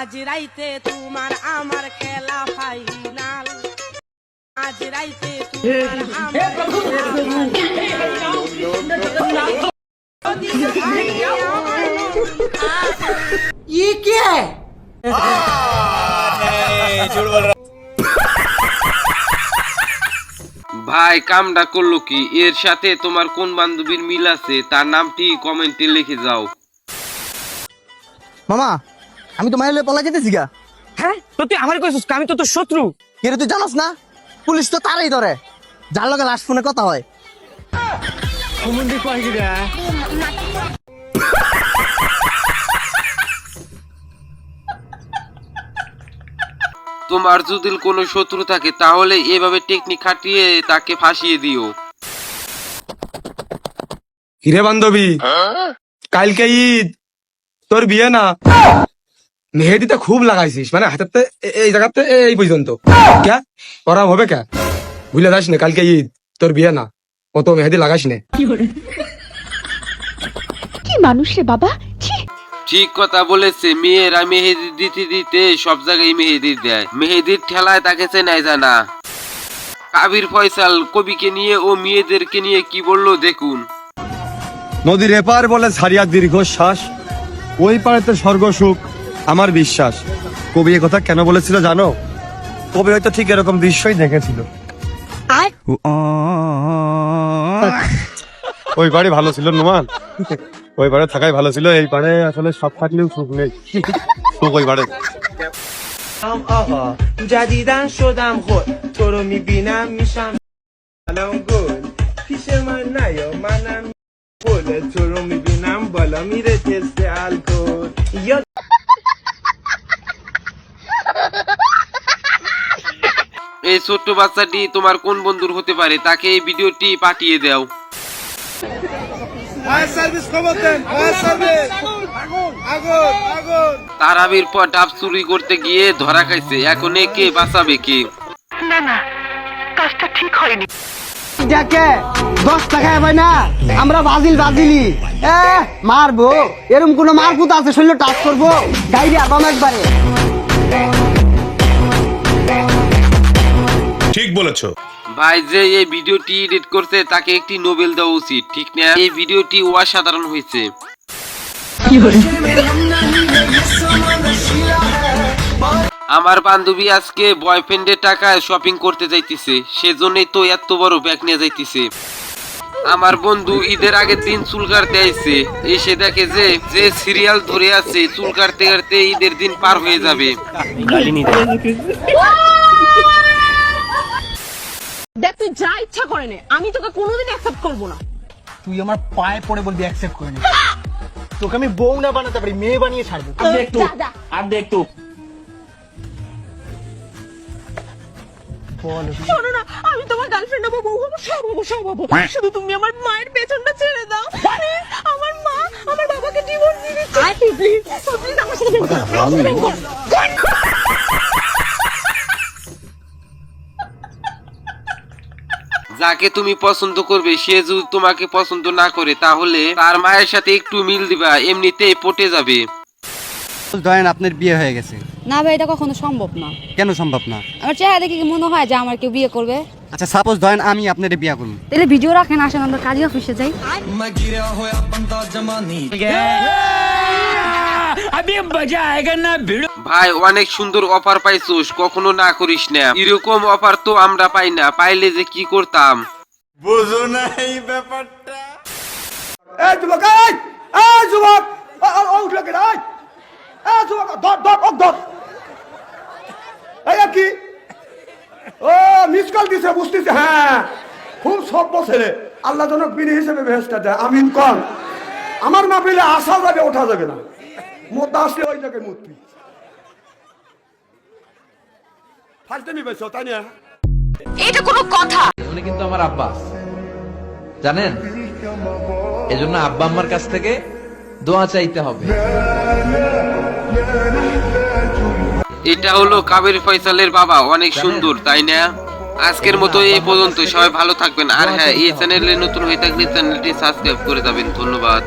আজ রাইতে তোমার আমার খেলা ফাইনাল আজ রাইতে ভাই কামটা করল কি? এর সাথে তোমার কোন বান্ধবীর মিল আছে? তার নামটি কমেন্টে লিখে যাও। মামা আমি তো মায়ের পলা যেতেছি গা। হ্যাঁ? তো তুই আমার কইছিস আমি তো তোর শত্রু। কেন তুই জানাস না? পুলিশ তো তারাই ধরে। যার লগে লাস্ট ফোনে কথা হয়। তোমার যদি কোনো শত্রু থাকে তাহলে এভাবে টেকনিক খাটিয়ে তাকে ফাঁসিয়ে দিও। কিরে বান্ধবী? কালকে ঈদ। তোর বিয়ে না? মেহেদিতে খুব লাগাইছিস মানে হাতেতে এই জায়গাতে এই পর্যন্ত। ক্যা? ওরা হবে ক্যা? ভুলে যাস না কালকে ঈদ তোর বিয়ে না। অত মেহেদি লাগাইস না। কি মানুষ রে বাবা? ঠিক কথা বলেছে মেয়েরা মেহেদি দিতে দিতে সব জায়গায় মেহেদি দেয়। মেহেদির ঠেলায় তাকে চেনাই যায় না। কাবির ফয়সাল কবিকে নিয়ে ও মেয়েদেরকে নিয়ে কি বলল দেখুন। নদীর এপার বলে ছাড়িয়া দীর্ঘশ্বাস ওই পারেতে স্বর্গ সুখ আমার বিশ্বাস কবি কথা কেন বলেছিল জানো কবি হয়তো ঠিক এরকম দৃশ্যই দেখেছিল ওই বাড়ি ভালো ছিল নোমান ওই পারে থাকাই ভালো ছিল এই পারে আসলে সব থাকলেও সুখ নেই সুখ ওই পারে آقا جدیدن شدم خود تو رو میبینم میشم الان گل پیش من نیا منم گل تو رو میبینم بالا میره تست الکل এই ছোট্ট বাচ্চাটি তোমার কোন বন্ধুর হতে পারে? তাকে এই ভিডিওটি পাঠিয়ে দাও। তারাবির পর ডাব চুরি করতে গিয়ে ধরা খাইছে। এখন এ কে? বাঁচাবে কে? দেখে দশ টাকায় ভাই না? আমরা বাজিল বাজিলি। এ মারবো। এরকম কোন মারপুত আছে? শরীর টাচ করব। গাইডি আবাম একবারে। ঠিক বলেছ। ভাই যে এই ভিডিওটি এডিট করতে তাকে একটি নোবেল দেওয়া উচিত ঠিক না? এই ভিডিওটি অসাধারণ হয়েছে। আমার বান্ধবী আজকে বয়ফ্রেন্ডের টাকায় শপিং করতে যাইতেছে সেজন্যই তো এত বড় ব্যাগ নিয়ে যাইতেছে। আমার বন্ধু ঈদের আগে দিন চুল কাটতে আইছে এসে দেখে যে যে সিরিয়াল ধরে আছে চুল কাটতে কাটতে ঈদের দিন পার হয়ে যাবে। দেখ তুই যা ইচ্ছা করে নে। আমি তোকে কোনোদিন অ্যাকসেপ্ট করব না। তুই আমার পায়ে পড়ে বলবি অ্যাকসেপ্ট করে নি। তোকে আমি বউ না বানাতে পারি মেয়ে বানিয়ে ছাড়বো। আর দেখ তো শোনো না আমি তোমার গার্লফ্রেন্ড হব বউ হব সব হব সব হব। শুধু তুমি আমার মায়ের পেছনটা ছেড়ে দাও। আমার মা আমার বাবাকে ডিভোর্স দিয়ে দিচ্ছে প্লিজ প্লিজ আমার সাথে প্রেম করো। প্রেম করো। যাকে তুমি পছন্দ করবে সে যদি তোমাকে পছন্দ না করে তাহলে তার মায়ের সাথে একটু মিল দিবা এমনিতেই পটে যাবে। ধরেন আপনার বিয়ে হয়ে গেছে। না ভাই এটা কখনো সম্ভব না। কেন সম্ভব না? আমার চেহারা দেখে কি মনে হয় যে আমার কেউ বিয়ে করবে? আচ্ছা সাপোজ ধরেন আমি আপনার বিয়ে করুন। তাহলে ভিডিও রাখেন আসেন আমরা কাজী অফিসে যাই। ভাই অনেক সুন্দর অফার পাইছুস কখনো না করিস না। এরকম অফার তো আমরা পাই না পাইলে যে কি করতাম? বুঝো না এই ব্যাপারটা। কি? ও মিস কল দিছে বুঝতেছে হ্যাঁ। খুব সভ্য ছেলে। আল্লাহ জনক বিনি হিসেবে ভেস্টা দেয়। আমিন কন। আমার না মাহফিলে আসা যাবে ওঠা যাবে না। আসলে ওই জায়গায় তাই না? এটা কোনো কথা। উনি কিন্তু আমার আব্বা। জানেন? এজন্য আব্বা আম্মার কাছ থেকে দোয়া চাইতে হবে। এটা হলো কাবির ফয়সালের বাবা অনেক সুন্দর তাই না? আজকের মতো এই পর্যন্ত সবাই ভালো থাকবেন। আর হ্যাঁ এই চ্যানেলে নতুন হয়ে থাকলে চ্যানেলটি সাবস্ক্রাইব করে যাবেন। ধন্যবাদ।